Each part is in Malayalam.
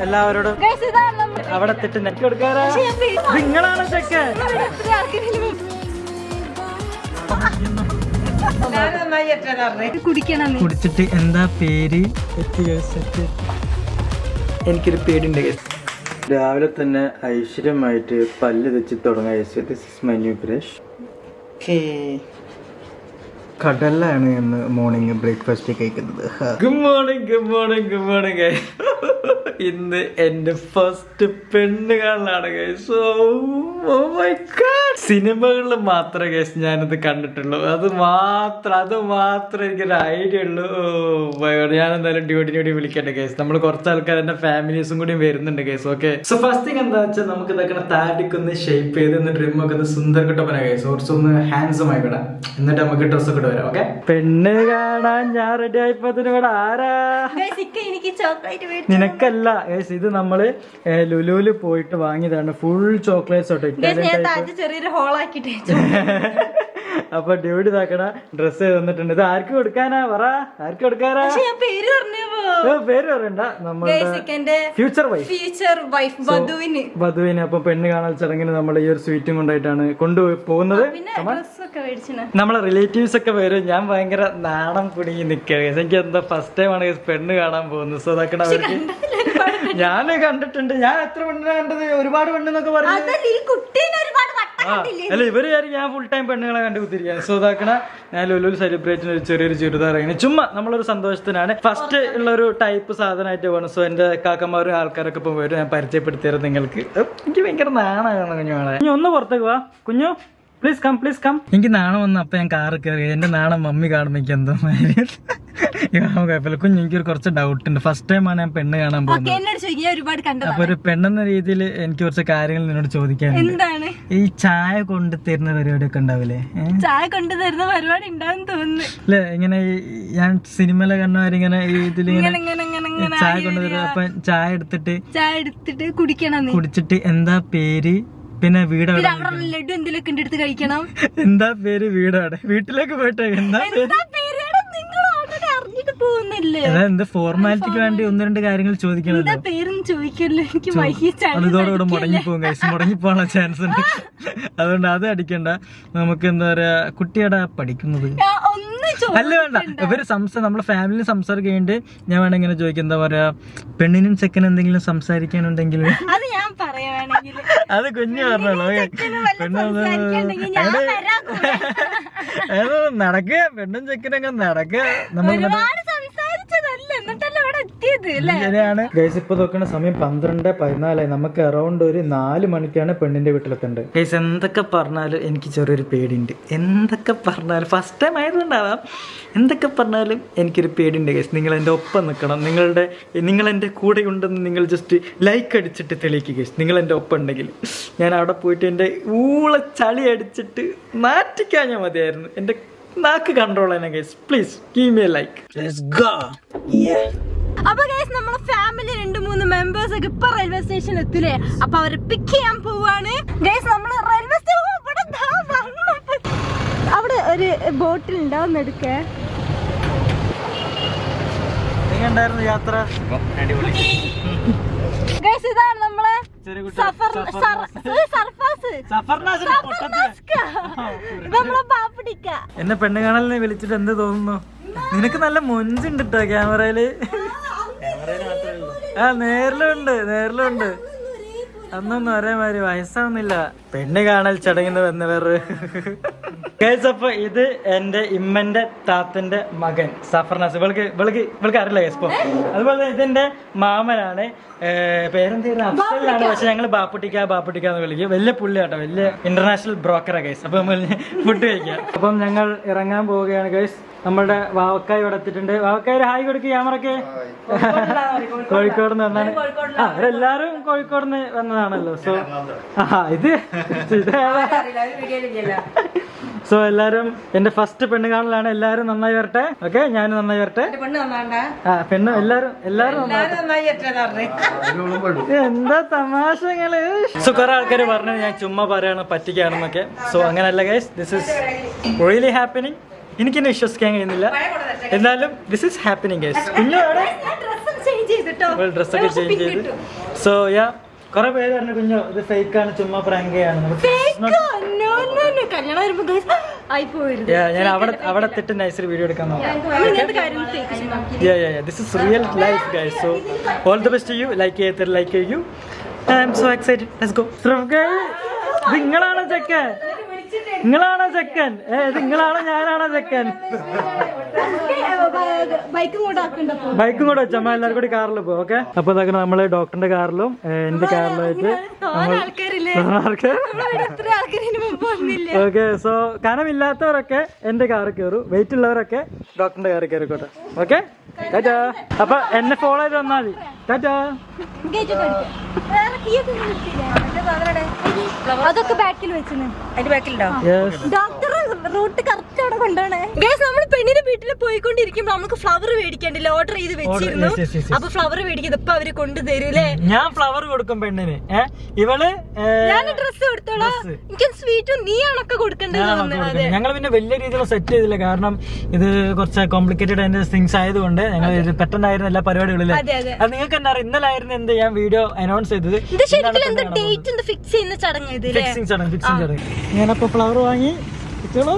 എല്ലാവരോടും അവിടെ തെറ്റ് നെറ്റ് കൊടുക്കാറാ നിങ്ങളാണ് ചെക്ക് ഇത്ര ആൾക്കാരിൽ കുടിക്കണം നീ. കുടിച്ചിട്ട് എന്താ പേര് എത്തി guys, എത്തി. എനിക്കൊരു പേടിയുണ്ട് guys. രാവിലെ തന്നെ ഐശ്വര്യമായിട്ട് പല്ല് തെച്ച് തുടങ്ങാൻ this is my new brush കടലാണ് ഇന്ന് മോർണിംഗ് ബ്രേക്ക്ഫാസ്റ്റ് കഴിക്കുന്നത്. Good morning good morning good morning ഇന്ന് എന്റെ ഫസ്റ്റ് പെണ്ണ് കാണലാണ് സോ മൈ ഗാഡ് സിനിമകളിൽ മാത്രമേ കേസ് ഞാനത് കണ്ടിട്ടുള്ളൂ. അത് മാത്രം അത് മാത്രമേ എനിക്കൊരു ഐഡിയ ഉള്ളൂ. ഞാൻ എന്തായാലും ഡ്യൂട്ടി ഡ്യൂട്ടി വിളിക്കേണ്ട കേസ് നമ്മൾ കുറച്ച് ആൾക്കാർ എന്റെ ഫാമിലീസും കൂടി വരുന്നുണ്ട് case okay so first thing എന്താ വെച്ചാൽ നമുക്ക് ഇതൊക്കെ താടിക്കൊന്ന് ഷേപ്പ് ചെയ്ത് ഒന്ന് ട്രിം ഒക്കെ ഒന്ന് സുന്ദർ കിട്ടപ്പന കേസ് കുറച്ചൊന്ന് ഹാൻഡ്സം ആയിക്കോട്ടെ എന്നിട്ട് നമുക്ക് ഡ്രസ് ഒക്കെ വരാം ഓക്കെ പെണ്ണ് കാണാൻ ഞാൻ റെഡി ആയിപ്പോ ഇവിടെ ആരാ? Guys, ഇക്ക എനിക്ക് ചോക്ലേറ്റ് മേടിച്ചു. നിനക്കല്ല. ഇത് നമ്മൾ ലുലുവിൽ പോയിട്ട് വാങ്ങിയതാണ്. ഫുൾ ചോക്ലേറ്റ്സ് തൊട്ട് Guys, ഹോൾ ആക്കിട്ട് അപ്പൊ ഡ്യൂട്ടി ഇതാക്കണ ഡ്രസ് തന്നിട്ടുണ്ട്. ഇത് ആർക്ക് കൊടുക്കാനാ? പറ. ആർക്ക് കൊടുക്കാനാ? പേര് പേര് പറയണ്ട. നമ്മുടെ ഫ്യൂച്ചർ വൈഫ് ഫ്യൂച്ചർ വൈഫ് വധുവിന് വധുവിന് അപ്പൊ പെണ്ണ് കാണൽ ചടങ്ങിന് നമ്മൾ ഈ ഒരു സ്വീറ്റും കൊണ്ടായിട്ടാണ് കൊണ്ടുപോയി പോകുന്നത്. നമ്മളെ റിലേറ്റീവ്സ് ഒക്കെ വരും. ഞാൻ ഭയങ്കര നാണം കുടുങ്ങി നിൽക്കുക എനിക്ക് എന്താ ഫസ്റ്റ് ടൈം ആണ് പെണ്ണ് കാണാൻ പോകുന്നത്. സോ അതൊക്കെ അവർക്ക് ഞാൻ കണ്ടിട്ടുണ്ട്. ഞാൻ എത്ര പെണ്ണിനെ കണ്ടത്? ഒരുപാട് പെണ്ണെന്നൊക്കെ പറഞ്ഞു. അല്ല ഇവർ ഞാൻ ഫുൾ ടൈം പെണ്ണുങ്ങളെ കണ്ടു കുത്തിരിക്കാൻ സോതാക്കണ ഞാൻ ലുലു സെലിബ്രേറ്റിന് ഒരു ചെറിയൊരു ചുരിദാർ ഇങ്ങനെ ചുമ്മാ നമ്മളൊരു സന്തോഷത്തിനാണ്. ഫസ്റ്റ് ഉള്ള ഒരു ടൈപ്പ് സാധനമായിട്ട് വേണം. സോ എന്റെ കാക്കന്മാരും ആൾക്കാരൊക്കെ ഇപ്പൊ വരും ഞാൻ പരിചയപ്പെടുത്തിയത് നിങ്ങൾക്ക്. എനിക്ക് ഭയങ്കര നാണാണ് കുഞ്ഞുങ്ങളെ. ഇനി ഒന്ന് പുറത്തേക്ക് വാ. കുഞ്ഞു പ്ലീസ് കം പ്ലീസ് കം എനിക്ക് നാണം വന്നു അപ്പൊ ഞാൻ കാറ് കയറി. എന്റെ നാണം മമ്മി കാണുമ്പോ എനിക്ക് എന്തോ. കുഴപ്പമില്ല. കുഞ്ഞു എനിക്കൊരു കുറച്ച് ഡൗട്ട് ഉണ്ട്. ഫസ്റ്റ് ടൈം ആണ് ഞാൻ പെണ്ണ് കാണാൻ പോകുന്നത്. അപ്പൊ ഒരു പെണ്ണെന്ന രീതിയിൽ എനിക്ക് കുറച്ച് കാര്യങ്ങൾ നിന്നോട് ചോദിക്കാൻ എന്താണ്? ഈ ചായ കൊണ്ട് തരുന്ന പരിപാടി ഒക്കെ ഉണ്ടാവില്ലേ ചായ കൊണ്ട് തരുന്ന പരിപാടി ഉണ്ടാവും തോന്നുന്നു. അല്ലെ ഇങ്ങനെ ഞാൻ സിനിമയിലെ കണ്ടവരിങ്ങനെ ഇതിലിങ്ങനെ ചായ കൊണ്ടുവരും അപ്പൊ ചായ എടുത്തിട്ട് ചായ എടുത്തിട്ട് കുടിക്കണം നീ? കുടിച്ചിട്ട് എന്താ പേര്? പിന്നെ വീട് ലഡു എന്തിലൊക്കെ എടുത്ത് കഴിക്കണം. എന്താ പേര് വീടാണ് വീട്ടിലേക്ക് പോയിട്ട് എന്താ എന്താ ഫോർമാലിറ്റിക്ക് വേണ്ടി ഒന്ന് രണ്ട് കാര്യങ്ങൾ ചോദിക്കണത് മുടങ്ങി മുടങ്ങിപ്പോകും കഴിച്ച് മുടങ്ങിപ്പോകാനുള്ള ചാൻസ് ഉണ്ട്. അതുകൊണ്ട് അത് അടിക്കണ്ട. നമുക്ക് എന്താ പറയാ കുട്ടിയുടെ പഠിക്കുന്നത്? അല്ല വേണ്ട. ഇവർ സംസാരം നമ്മളെ ഫാമിലി സംസാരിക്കുന്നുണ്ട് ഞാൻ വേണമെങ്കിൽ ഇങ്ങനെ ചോദിക്കും എന്താ പറയാ പെണ്ണിനും ചെക്കനും എന്തെങ്കിലും സംസാരിക്കാനുണ്ടെങ്കിൽ? അത് ഞാൻ പറയുവാണെങ്കിൽ അത് കുഞ്ഞു പറഞ്ഞോളൂ പെണ്ണ് നടക്കുക പെണ്ണും ചെക്കനൊക്കെ നടക്കുക നമ്മൾ എത്തിയത് ശരിയാണ് ഗൈസ് ഇപ്പൊ നോക്കുന്ന സമയം പന്ത്രണ്ട് പതിനാലായി. നമുക്ക് അറൗണ്ട് ഒരു നാല് മണിക്കാണ് പെണ്ണിന്റെ വീട്ടിലെത്തേണ്ടത്. ഗൈസ് എന്തൊക്കെ പറഞ്ഞാലും എനിക്ക് ചെറിയൊരു പേടിയുണ്ട്. എന്തൊക്കെ പറഞ്ഞാലും ഫസ്റ്റ് ടൈം ആയതുകൊണ്ടാവാം. എന്തൊക്കെ പറഞ്ഞാലും എനിക്കൊരു പേടിയുണ്ട് ഗൈസ് നിങ്ങൾ എന്റെ ഒപ്പം നിൽക്കണം. നിങ്ങളുടെ നിങ്ങൾ എന്റെ കൂടെ ഉണ്ടെന്ന് നിങ്ങൾ ജസ്റ്റ് ലൈക്ക് അടിച്ചിട്ട് തെളിയിക്കുക ഗൈസ് നിങ്ങൾ എന്റെ ഒപ്പം ഉണ്ടെങ്കിൽ. ഞാൻ അവിടെ പോയിട്ട് എന്റെ ഊള ചളി അടിച്ചിട്ട് നാറ്റിക്കാഞ്ഞാൽ മതിയായിരുന്നു. എന്റെ നാക്ക് കൺട്രോൾ ചെയ്യണം guys please give me a like let's go അപ്പൊ ഗൈസ് നമ്മളെ ഫാമിലി രണ്ട് മൂന്ന് മെമ്പേഴ്സ് ഒക്കെ ഇപ്പൊ റെയിൽവേ സ്റ്റേഷനിൽ എത്തില്ലേ? അപ്പൊ അവരെ പിക്ക് ചെയ്യാൻ പോവാണ്. ഗൈസ് നമ്മൾ റെയിൽവേ സ്റ്റേഷൻ. അവിടെ ഒരു ബോട്ടിൽ ഉണ്ടാവുന്ന എടുക്കേ. യാത്ര? ഗൈസ് ഇതാണ് നമ്മളെ എന്നെ പെണ്ണ് കാണലിനെ വിളിച്ചിട്ട് എന്ത് തോന്നുന്നു? നിനക്ക് നല്ല മൊഞ്ചുണ്ട് കേട്ടോ ക്യാമറയിൽ. ആ നേരിലുണ്ട് നേരിലുണ്ട്. അന്നൊന്നും ഒരേമാതിരി വയസ്സാവുന്നില്ല. പെണ്ണ് കാണൽ ചടങ്ങിന് വന്ന കേസ് അപ്പൊ ഇത് എന്റെ ഇമ്മന്റെ താത്തന്റെ മകൻ സഫർ സഫർനാസ് ഇവൾക്ക് ഇവൾക്ക് ഇവൾക്ക് അറിയില്ല കേസപ്പോ അതുപോലെ തന്നെ ഇതെന്റെ മാമനാണ്. പേരെന്തായിരുന്നു? അഫ്സലാണ് പക്ഷെ ഞങ്ങൾ ബാപ്പുട്ടിക്ക ബാപ്പുട്ടിക്ക എന്ന് വിളിക്കും. വലിയ പുള്ളി കേട്ടോ വലിയ ഇന്റർനാഷണൽ ബ്രോക്കറാ കേസ് അപ്പൊ നമ്മൾ ഫുഡ് കഴിക്കാം അപ്പം ഞങ്ങൾ ഇറങ്ങാൻ പോവുകയാണ് കേസ് നമ്മുടെ വാവക്കായി ഇവിടെ എത്തിയിട്ടുണ്ട്. വാവക്കായ ഒരു ഹായ് കൊടുക്കുക ക്യാമറക്ക് കോഴിക്കോട് നിന്ന് വന്നാണ്. ആ അവരെല്ലാരും കോഴിക്കോട് നിന്ന് വന്നതാണല്ലോ സോ ആ ഇത് സോ എല്ലാരും എന്റെ ഫസ്റ്റ് പെണ്ണ് കാണലാണ്. എല്ലാരും നന്നായി വരട്ടെ. ഓക്കെ ഞാനും നന്നായി വരട്ടെ. ആ പെണ്ണ് എല്ലാരും എല്ലാരും നന്നായി എന്താ തമാശകൾ? സോ കുറെ ആൾക്കാർ പറഞ്ഞു ഞാൻ ചുമ്മാ പറയാണ് പറ്റിക്കാണെന്നൊക്കെ. സോ അങ്ങനല്ല guys this is really happening എനിക്കെന്നെ വിശ്വസിക്കാൻ കഴിയുന്നില്ല. എന്നാലും ദിസ് ഇസ് ഹാപ്പനിങ് ഗൈസ് കുഞ്ഞു ഡ്രസ്സൊക്കെ ചേഞ്ച് ചെയ്ത്. സോ യാ കുറെ പേര് പറഞ്ഞു കുഞ്ഞു ഇത് ഫേക്ക് ആണ് ചുമ്മാ പ്രാങ്ക് ആണ് കല്യാണം വരുമ്പോ guys, ആയി പോയിരുന്നു Yeah, ഞാൻ അവിടെ അവിടെ തെറ്റ് നൈസിൽ വീഡിയോ എടുക്കാൻ നോക്കാം. This is real life guys so all the best. Like it, like you. I'm so excited. Let's go. ശ്രവ്ഗേ, ഇത് നിങ്ങളാണോ ചെക്കൻ? നിങ്ങളാണോ ചെക്കൻ? ഏത് നിങ്ങളാണോ ഞാനാണോ ചെക്കൻ? ബൈക്കും കൂടെ വെച്ചാൽ എല്ലാവരും കൂടി കാറിൽ പോകും ഓക്കെ? അപ്പൊ ഇതൊക്കെ നമ്മൾ ഡോക്ടറിന്റെ കാറിലും എന്റെ കാറിലുമായിട്ട് തോന്നെ ഓക്കെ സോ കനമില്ലാത്തവരൊക്കെ എന്റെ കാറിൽ കയറും. വെയിറ്റ് ഉള്ളവരൊക്കെ ഡോക്ടറിന്റെ കാറിൽ കയറിക്കോട്ടെ. ഓക്കെ ടാറ്റാ അപ്പൊ എന്നെ ഫോളോ ചെയ്ത് വന്നാൽ മതി. ടാറ്റാ? അതൊക്കെ ബാക്കിൽ വെച്ചിന്. അതിന്റെ ബാക്കിലുണ്ടോ ഡോക്ടർ റൂട്ട് കറക്റ്റ് അവിടെ കൊണ്ടാണ്? ഗൈസ് നമ്മൾ പെണ്ണിന്റെ വീട്ടിൽ പോയിക്കൊണ്ടിരിക്കുമ്പോ നമുക്ക് ഫ്ലവർ മേടിക്കണ്ടില്ല? ഓർഡർ ചെയ്ത് വെച്ചിരുന്നു. അപ്പൊ ഫ്ലവർ മേടിക്കുന്നത് ഇപ്പൊ അവർ കൊണ്ടുതരൂലേ ഞാൻ ഫ്ലവർ കൊടുക്കും പെണ്ണിന്. ഇവൾ ഞാൻ ഡ്രസ് കൊടുത്തോളാം. എനിക്ക് സ്വീറ്റും നീ ആണൊക്കെ കൊടുക്കേണ്ടത്. ഞങ്ങൾ പിന്നെ വലിയ രീതിയിലുള്ള സെറ്റ് ചെയ്തില്ല. കാരണം ഇത് കുറച്ച് കോംപ്ലിക്കേറ്റഡ് അതിന്റെ തിങ്സ് ആയതുകൊണ്ട് ഞങ്ങൾ പെട്ടെന്നായിരുന്നു എല്ലാ പരിപാടികളിലും. അതെ നിങ്ങൾക്ക് എന്താ അറിയാം. ഇന്നലെ ആയിരുന്നു എന്ത് ഞാൻ വീഡിയോ അനൗൺസ് ചെയ്തത്. ഫിക്സ് ചെയ്യുന്ന ചടങ്ങ് ഫിക്സിങ് ചടങ്ങ് ഫിക്സിങ് ചടങ്ങ്. ഞാനപ്പോ ഫ്ലവർ വാങ്ങി ഇട്ടോളൂ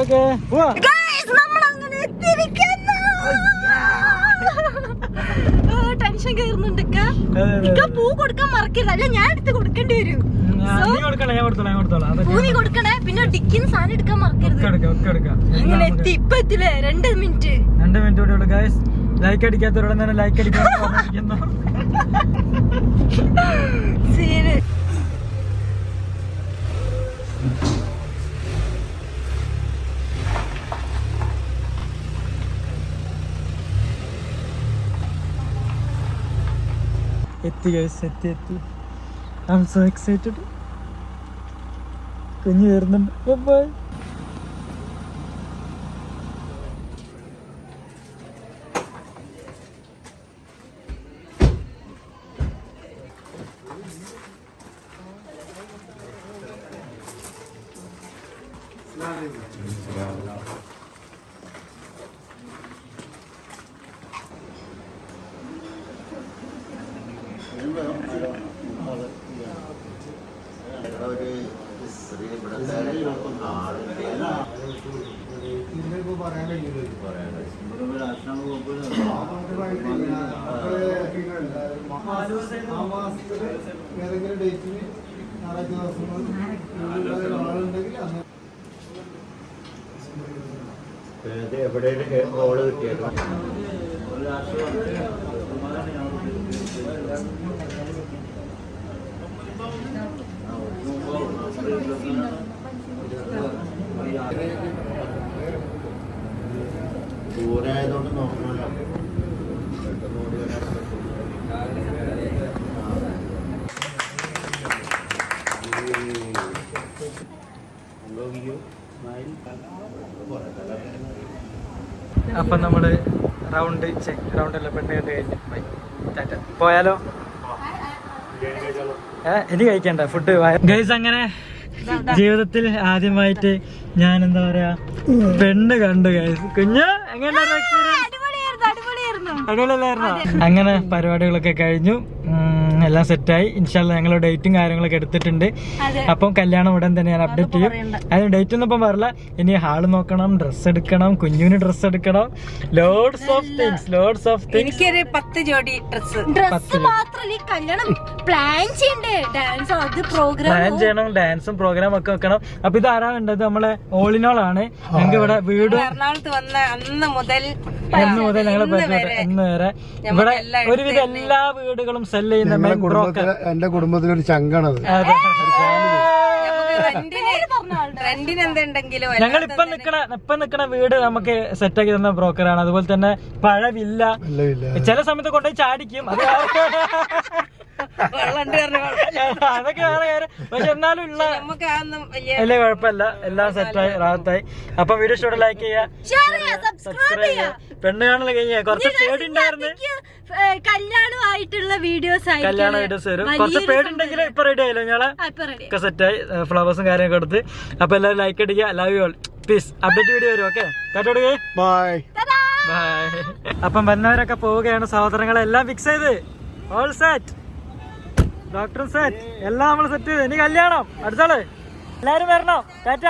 ഓക്കെ. പോവാ. ടെൻഷൻ കയറുന്നുണ്ട്. പൂ കൊടുക്കാൻ മറക്കരുത്. അല്ല ഞാൻ എടുത്ത് കൊടുക്കേണ്ടി വരും. പൂ നീ കൊടുക്കണേ പിന്നെ ഡിക്കിന്ന് സാധനം എടുക്കാൻ മറക്കരുത്. അങ്ങനെ എത്തി ഇപ്പൊ എത്തില്ലേ? രണ്ട് മിനിറ്റ്. രണ്ട് മിനിറ്റ് കൂടെ ഗൈസ് ലൈക്ക് അടിക്കാത്തവരോട് തന്നെ ലൈക്ക് അടിക്കാൻ എത്തി ഗൈസ് എത്തി എത്തി. ഐ ആം സോ എക്സൈറ്റഡ് കുഞ്ഞു വരുന്നുണ്ട്. ബൈ ഏതെങ്കിലും ഡേറ്റിന് ഞായറാഴ്ച ദിവസങ്ങളിൽ ആളുണ്ടെങ്കിൽ അന്ന് എവിടെയും റോൾ കിട്ടിയത്. ദൂരായതുകൊണ്ട് നോക്കണമല്ലോ. പെട്ടെന്ന് ഓടി വരാൻ അപ്പം നമ്മൾ റൗണ്ട് ചെക്ക് റൗണ്ട് എല്ലാം പെണ്ണ് കണ്ട് കഴിഞ്ഞു. ബൈ ടാറ്റ പോയാലോ? ഇനി കഴിക്കണ്ട. ഫുഡ് ഗൈസ് അങ്ങനെ ജീവിതത്തിൽ ആദ്യമായിട്ട് ഞാൻ എന്താ പറയാ പെണ്ണ് കണ്ടു ഗൈസ് കുഞ്ഞ് എങ്ങനെ അങ്ങനെ പരിപാടികളൊക്കെ കഴിഞ്ഞു. എല്ലാം സെറ്റായി. ഇൻഷാല്ല ഞങ്ങൾ ഡേറ്റും കാര്യങ്ങളൊക്കെ എടുത്തിട്ടുണ്ട്. അപ്പം കല്യാണം ഉടൻ തന്നെ ഞാൻ അപ്ഡേറ്റ് ചെയ്യും. അതിന് ഡേറ്റ് ഒന്നും ഇപ്പം പറയില്ല ഇനി ഹാൾ നോക്കണം ഡ്രസ്സ് എടുക്കണം കുഞ്ഞുവിന് ഡ്രസ്സ് എടുക്കണം. Loads of things loads of things എനിക്കൊരു പത്ത് ജോഡി ഡ്രസ്സ് ഡ്രസ് മാത്രല്ല ഈ കല്യാണം പ്ലാൻ ചെയ്യണ്ടേ? ഡാൻസ് അത് പ്രോഗ്രാം പ്ലാൻ ചെയ്യണം ഡാൻസും പ്രോഗ്രാം ഒക്കെ വെക്കണം. അപ്പൊ ഇത് ആരാ വേണ്ടത്? നമ്മളെ ഓളിനോളാണ്. ആണ് ഞങ്ങൾക്ക് ഇവിടെ വീട് എറണാകുളത്ത് വന്ന അന്ന് മുതൽ എന്ന് മുതൽ ഞങ്ങൾ ഇന്ന് വരെ ഇവിടെ ഒരുവിധം എല്ലാ വീടുകളും സെൽ ചെയ്യുന്ന ബ്രോക്കർ എന്റെ കുടുംബത്തിലൊരു ചങ്കാണത് ഞങ്ങൾ ഇപ്പൊ നിക്കണ ഇപ്പൊ നിക്കണ വീട് നമുക്ക് സെറ്റ് ആക്കി തന്ന ബ്രോക്കറാണ് അതുപോലെ തന്നെ പഴവില്ല. ചില സമയത്ത് കൊണ്ടുപോയി ചാടിക്കും. അത് അതൊക്കെ വേറെ കാര്യം. പക്ഷെ എന്നാലും ഉള്ള വലിയ കുഴപ്പമില്ല. എല്ലാം സെറ്റായി റാത്തായി അപ്പൊ വീഡിയോ ഇഷ്ടം ലൈക്ക് ചെയ്യുക. സബ്സ്ക്രൈബ് ചെയ്യുക. പെണ്ണ് കാണൽ കഴിഞ്ഞ കുറച്ച് പേടിണ്ടായിരുന്നു കല്യാണമായിട്ടുള്ള വീഡിയോസ് കല്യാണ വീഡിയോസ് വരും. കുറച്ച് പേടുണ്ടെങ്കിൽ ഇപ്പൊ റെഡി ആയില്ലോ ഞങ്ങളെ? റെഡി ഒക്കെ സെറ്റായി ഫ്ലവേഴ്സും കാര്യമൊക്കെ എടുത്ത്. അപ്പൊ എല്ലാവരും ലൈക്ക് അടിക്കുക love you all please update video വരും ഓക്കെ കേട്ടോടുകേ ബൈ ബൈ അപ്പം വന്നവരൊക്കെ പോവുകയാണ്. സഹോദരങ്ങളെല്ലാം ഫിക്സ് ചെയ്ത്. ഓൾ സെറ്റ് ഡോക്ടർ സെറ്റ് എല്ലാം നമ്മൾ സെറ്റ് ഇനി കല്യാണം. അടുത്താൾ എല്ലാരും വരണം. ടാറ്റ.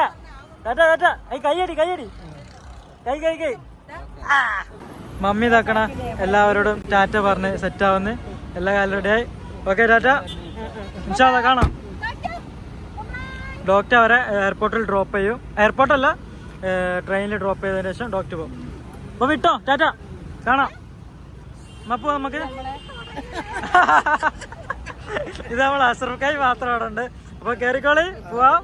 ടാറ്റ ടാറ്റ. ഐ കൈയടി കൈയടി കൈ കൈ കൈ. മമ്മി ഇതാക്കണ എല്ലാവരോടും ടാറ്റ പറഞ്ഞ് സെറ്റ് ആവുന്ന. എല്ലാ കാലരുടെ ആയി. ഓക്കെ ടാറ്റ. ഇൻഷാല്ല കാണാം. ഡോക്ടർ അവരെ എയർപോർട്ടിൽ ഡ്രോപ്പ് ചെയ്യും. എയർപോർട്ടല്ല ട്രെയിനിൽ ഡ്രോപ്പ് ചെയ്തതിന് ശേഷം ഡോക്ടർ പോകും. അപ്പൊ വിട്ടോ ടാറ്റ. കാണാം. അപ്പൊ നമുക്ക്. ഇത് നമ്മൾ അസർക്കായി മാത്രം അവിടെ ഉണ്ട് അപ്പൊ കേറിക്കോളി പോവാം.